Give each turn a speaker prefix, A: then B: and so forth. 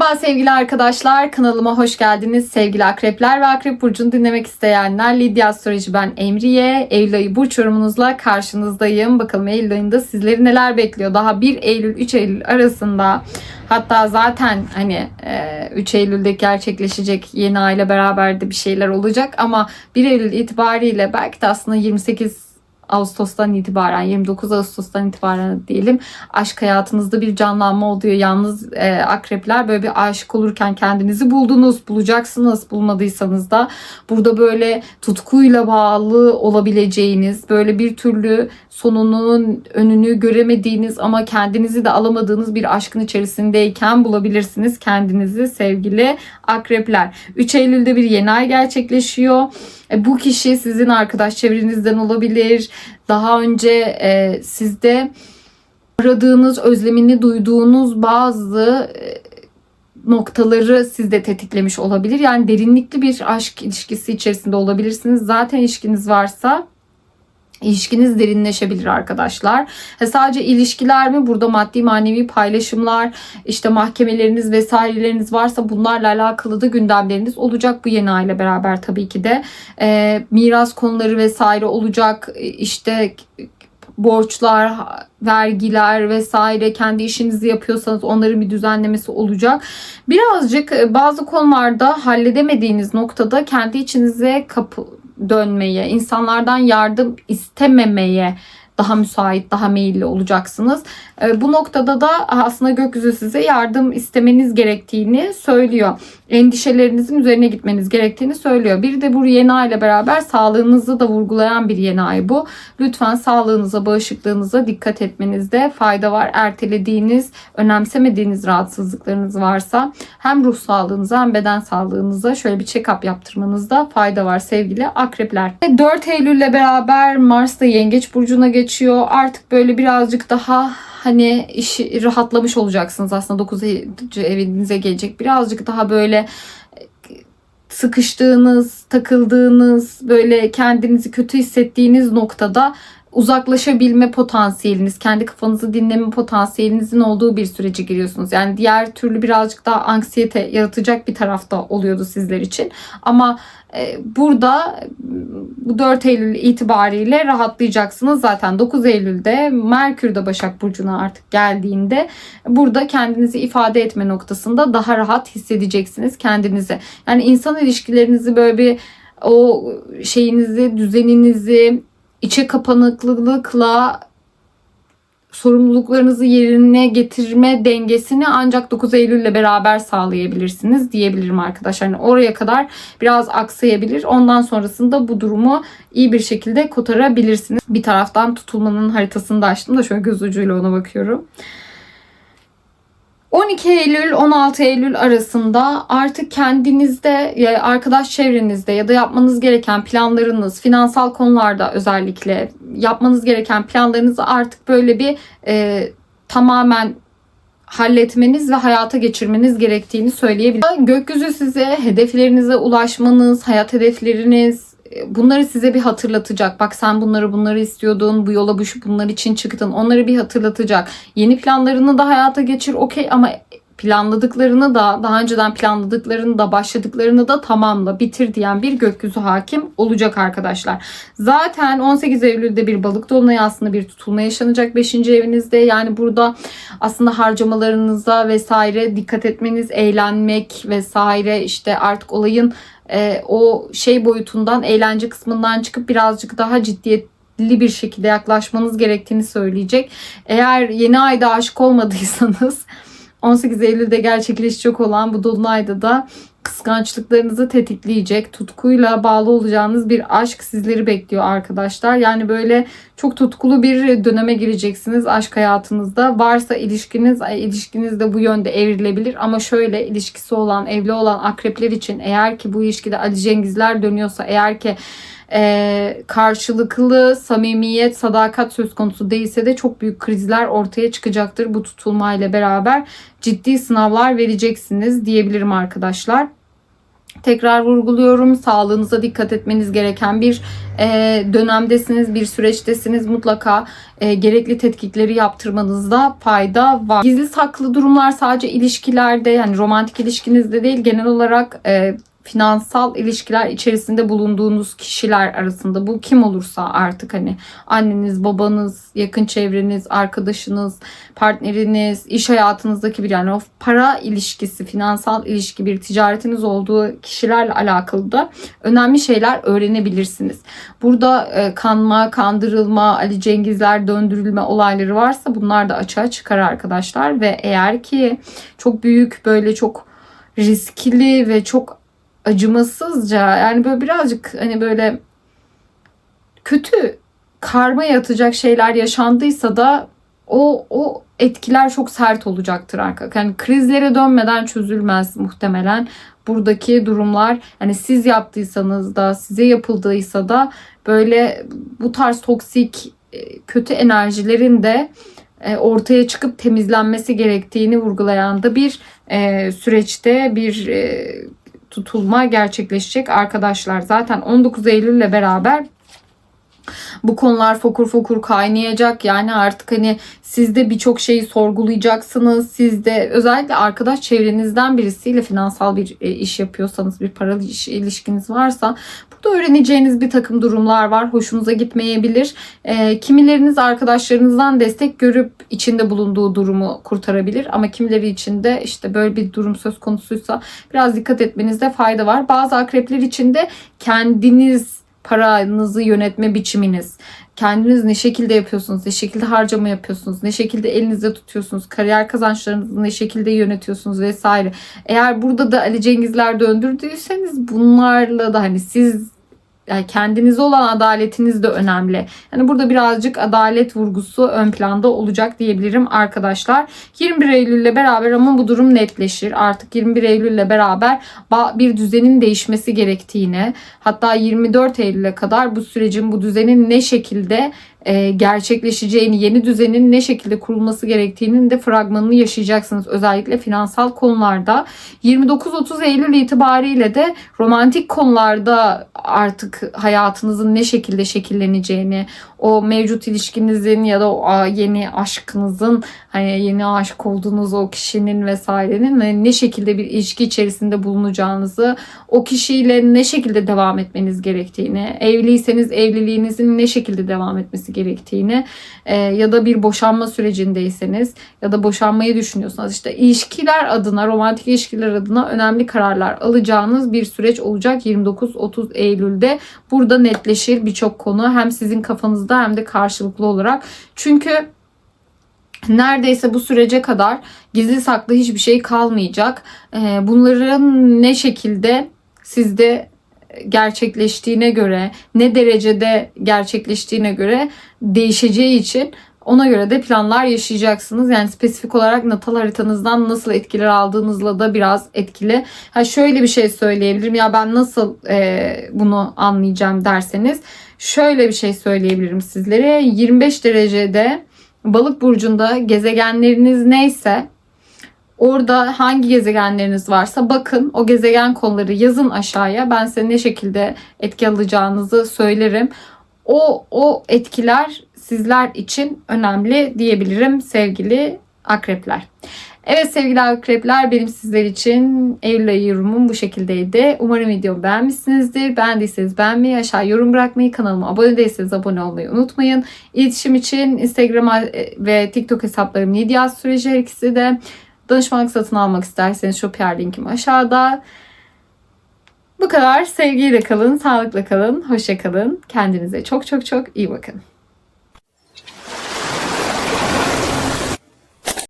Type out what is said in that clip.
A: Merhaba sevgili arkadaşlar. Kanalıma hoş geldiniz. Sevgili akrepler ve akrep burcunu dinlemek isteyenler. Lidya Astroloji ben Emriye. Eylül ayı burç yorumunuzla karşınızdayım. Bakalım Eylül ayında sizleri neler bekliyor? Daha 1 Eylül 3 Eylül arasında hatta zaten hani 3 Eylül'de gerçekleşecek yeni aile beraber de bir şeyler olacak ama 1 Eylül itibariyle belki de aslında 28 Ağustos'tan itibaren 29 Ağustos'tan itibaren diyelim aşk hayatınızda bir canlanma oluyor. Yalnız e, akrepler böyle bir aşık olurken kendinizi buldunuz, bulacaksınız bulmadıysanız da burada böyle tutkuyla bağlı olabileceğiniz böyle bir türlü sonunun önünü göremediğiniz ama kendinizi de alamadığınız bir aşkın içerisindeyken bulabilirsiniz kendinizi sevgili akrepler. 3 Eylül'de bir yeni ay gerçekleşiyor. E, bu kişi sizin arkadaş çevrenizden olabilir. Daha önce e, sizde aradığınız, özlemini duyduğunuz bazı e, noktaları sizde tetiklemiş olabilir. Yani derinlikli bir aşk ilişkisi içerisinde olabilirsiniz. Zaten ilişkiniz varsa İlişkiniz derinleşebilir arkadaşlar. Ha, sadece ilişkiler mi? Burada maddi manevi paylaşımlar, işte mahkemeleriniz vesaireleriniz varsa bunlarla alakalı da gündemleriniz olacak bu yeni aile beraber tabii ki de. E, miras konuları vesaire olacak. İşte borçlar, vergiler vesaire kendi işinizi yapıyorsanız onların bir düzenlemesi olacak. Birazcık bazı konularda halledemediğiniz noktada kendi içinize kapı dönmeye, insanlardan yardım istememeye daha müsait, daha meyilli olacaksınız. Ee, bu noktada da aslında gökyüzü size yardım istemeniz gerektiğini söylüyor. Endişelerinizin üzerine gitmeniz gerektiğini söylüyor. Bir de bu yeni ay ile beraber sağlığınızı da vurgulayan bir yeni ay bu. Lütfen sağlığınıza, bağışıklığınıza dikkat etmenizde fayda var. Ertelediğiniz, önemsemediğiniz rahatsızlıklarınız varsa hem ruh sağlığınıza hem beden sağlığınıza şöyle bir check-up yaptırmanızda fayda var sevgili akrepler. 4 Eylül ile beraber Mars da Yengeç Burcu'na geçiyor. Artık böyle birazcık daha hani işi rahatlamış olacaksınız aslında 9 evinize gelecek. Birazcık daha böyle e, sıkıştığınız, takıldığınız, böyle kendinizi kötü hissettiğiniz noktada uzaklaşabilme potansiyeliniz, kendi kafanızı dinleme potansiyelinizin olduğu bir sürece giriyorsunuz. Yani diğer türlü birazcık daha anksiyete yaratacak bir tarafta oluyordu sizler için. Ama e, burada bu 4 Eylül itibariyle rahatlayacaksınız. Zaten 9 Eylül'de Merkür de Başak Burcu'na artık geldiğinde burada kendinizi ifade etme noktasında daha rahat hissedeceksiniz kendinizi. Yani insan ilişkilerinizi böyle bir o şeyinizi, düzeninizi, içe kapanıklılıkla sorumluluklarınızı yerine getirme dengesini ancak 9 Eylül ile beraber sağlayabilirsiniz diyebilirim arkadaşlar. Yani oraya kadar biraz aksayabilir. Ondan sonrasında bu durumu iyi bir şekilde kotarabilirsiniz. Bir taraftan tutulmanın haritasını da açtım da şöyle göz ucuyla ona bakıyorum. 12 Eylül 16 Eylül arasında artık kendinizde arkadaş çevrenizde ya da yapmanız gereken planlarınız finansal konularda özellikle yapmanız gereken planlarınızı artık böyle bir e, tamamen halletmeniz ve hayata geçirmeniz gerektiğini söyleyebilirim. Gökyüzü size hedeflerinize ulaşmanız, hayat hedefleriniz, bunları size bir hatırlatacak. Bak sen bunları bunları istiyordun. Bu yola bu bunlar için çıktın. Onları bir hatırlatacak. Yeni planlarını da hayata geçir. Okey ama planladıklarını da daha önceden planladıklarını da başladıklarını da tamamla bitir diyen bir gökyüzü hakim olacak arkadaşlar. Zaten 18 Eylül'de bir balık dolunayı aslında bir tutulma yaşanacak 5. evinizde. Yani burada aslında harcamalarınıza vesaire dikkat etmeniz, eğlenmek vesaire işte artık olayın e, o şey boyutundan eğlence kısmından çıkıp birazcık daha ciddiyetli bir şekilde yaklaşmanız gerektiğini söyleyecek. Eğer yeni ayda aşık olmadıysanız 18 Eylül'de gerçekleşecek olan bu dolunayda da kıskançlıklarınızı tetikleyecek, tutkuyla bağlı olacağınız bir aşk sizleri bekliyor arkadaşlar. Yani böyle çok tutkulu bir döneme gireceksiniz aşk hayatınızda. Varsa ilişkiniz, ilişkiniz de bu yönde evrilebilir ama şöyle ilişkisi olan, evli olan akrepler için eğer ki bu ilişkide Ali Cengizler dönüyorsa, eğer ki e, karşılıklı samimiyet, sadakat söz konusu değilse de çok büyük krizler ortaya çıkacaktır bu tutulma ile beraber. Ciddi sınavlar vereceksiniz diyebilirim arkadaşlar. Tekrar vurguluyorum. Sağlığınıza dikkat etmeniz gereken bir e, dönemdesiniz, bir süreçtesiniz. Mutlaka e, gerekli tetkikleri yaptırmanızda fayda var. Gizli saklı durumlar sadece ilişkilerde yani romantik ilişkinizde değil genel olarak e, finansal ilişkiler içerisinde bulunduğunuz kişiler arasında bu kim olursa artık hani anneniz, babanız, yakın çevreniz, arkadaşınız, partneriniz, iş hayatınızdaki bir yani o para ilişkisi, finansal ilişki, bir ticaretiniz olduğu kişilerle alakalı da önemli şeyler öğrenebilirsiniz. Burada e, kanma, kandırılma, Ali Cengizler döndürülme olayları varsa bunlar da açığa çıkar arkadaşlar ve eğer ki çok büyük böyle çok riskli ve çok acımasızca yani böyle birazcık hani böyle kötü karma yatacak şeyler yaşandıysa da o o etkiler çok sert olacaktır arkadaşlar. Yani krizlere dönmeden çözülmez muhtemelen buradaki durumlar. Yani siz yaptıysanız da size yapıldıysa da böyle bu tarz toksik e, kötü enerjilerin de e, ortaya çıkıp temizlenmesi gerektiğini vurgulayan da bir e, süreçte bir tutulma gerçekleşecek arkadaşlar. Zaten 19 Eylül ile beraber bu konular fokur fokur kaynayacak. Yani artık hani siz de birçok şeyi sorgulayacaksınız. Siz de özellikle arkadaş çevrenizden birisiyle finansal bir e, iş yapıyorsanız, bir paralı iş ilişkiniz varsa burada öğreneceğiniz bir takım durumlar var. Hoşunuza gitmeyebilir. E, kimileriniz arkadaşlarınızdan destek görüp içinde bulunduğu durumu kurtarabilir. Ama kimileri için de işte böyle bir durum söz konusuysa biraz dikkat etmenizde fayda var. Bazı akrepler için de kendiniz paranızı yönetme biçiminiz, kendiniz ne şekilde yapıyorsunuz, ne şekilde harcama yapıyorsunuz, ne şekilde elinizde tutuyorsunuz, kariyer kazançlarınızı ne şekilde yönetiyorsunuz vesaire. Eğer burada da Ali Cengizler döndürdüyseniz bunlarla da hani siz yani kendinize olan adaletiniz de önemli. Yani burada birazcık adalet vurgusu ön planda olacak diyebilirim arkadaşlar. 21 Eylül ile beraber ama bu durum netleşir. Artık 21 Eylül ile beraber bir düzenin değişmesi gerektiğini hatta 24 Eylül'e kadar bu sürecin bu düzenin ne şekilde gerçekleşeceğini, yeni düzenin ne şekilde kurulması gerektiğinin de fragmanını yaşayacaksınız. Özellikle finansal konularda. 29-30 Eylül itibariyle de romantik konularda artık hayatınızın ne şekilde şekilleneceğini, o mevcut ilişkinizin ya da o yeni aşkınızın hani yeni aşık olduğunuz o kişinin vesairenin ne şekilde bir ilişki içerisinde bulunacağınızı, o kişiyle ne şekilde devam etmeniz gerektiğini, evliyseniz evliliğinizin ne şekilde devam etmesi gerektiğini e, ya da bir boşanma sürecindeyseniz ya da boşanmayı düşünüyorsanız işte ilişkiler adına, romantik ilişkiler adına önemli kararlar alacağınız bir süreç olacak 29-30 Eylül'de. Burada netleşir birçok konu hem sizin kafanızda hem de karşılıklı olarak. Çünkü neredeyse bu sürece kadar gizli saklı hiçbir şey kalmayacak. Ee, bunların ne şekilde sizde gerçekleştiğine göre, ne derecede gerçekleştiğine göre değişeceği için ona göre de planlar yaşayacaksınız. Yani spesifik olarak natal haritanızdan nasıl etkiler aldığınızla da biraz etkili. Ha şöyle bir şey söyleyebilirim. Ya ben nasıl e, bunu anlayacağım derseniz şöyle bir şey söyleyebilirim sizlere. 25 derecede balık burcunda gezegenleriniz neyse Orada hangi gezegenleriniz varsa bakın o gezegen konuları yazın aşağıya. Ben size ne şekilde etki alacağınızı söylerim. O o etkiler sizler için önemli diyebilirim sevgili akrepler. Evet sevgili akrepler benim sizler için Eylül ayı yorumum bu şekildeydi. Umarım videomu beğenmişsinizdir. Beğendiyseniz beğenmeyi, aşağı yorum bırakmayı, kanalıma abone değilseniz abone olmayı unutmayın. İletişim için Instagram ve TikTok hesaplarım Nidia Süreci her ikisi de. Danışmanlık satın almak isterseniz Shopier linkim aşağıda. Bu kadar. Sevgiyle kalın, sağlıkla kalın, hoşça kalın. Kendinize çok çok çok iyi bakın.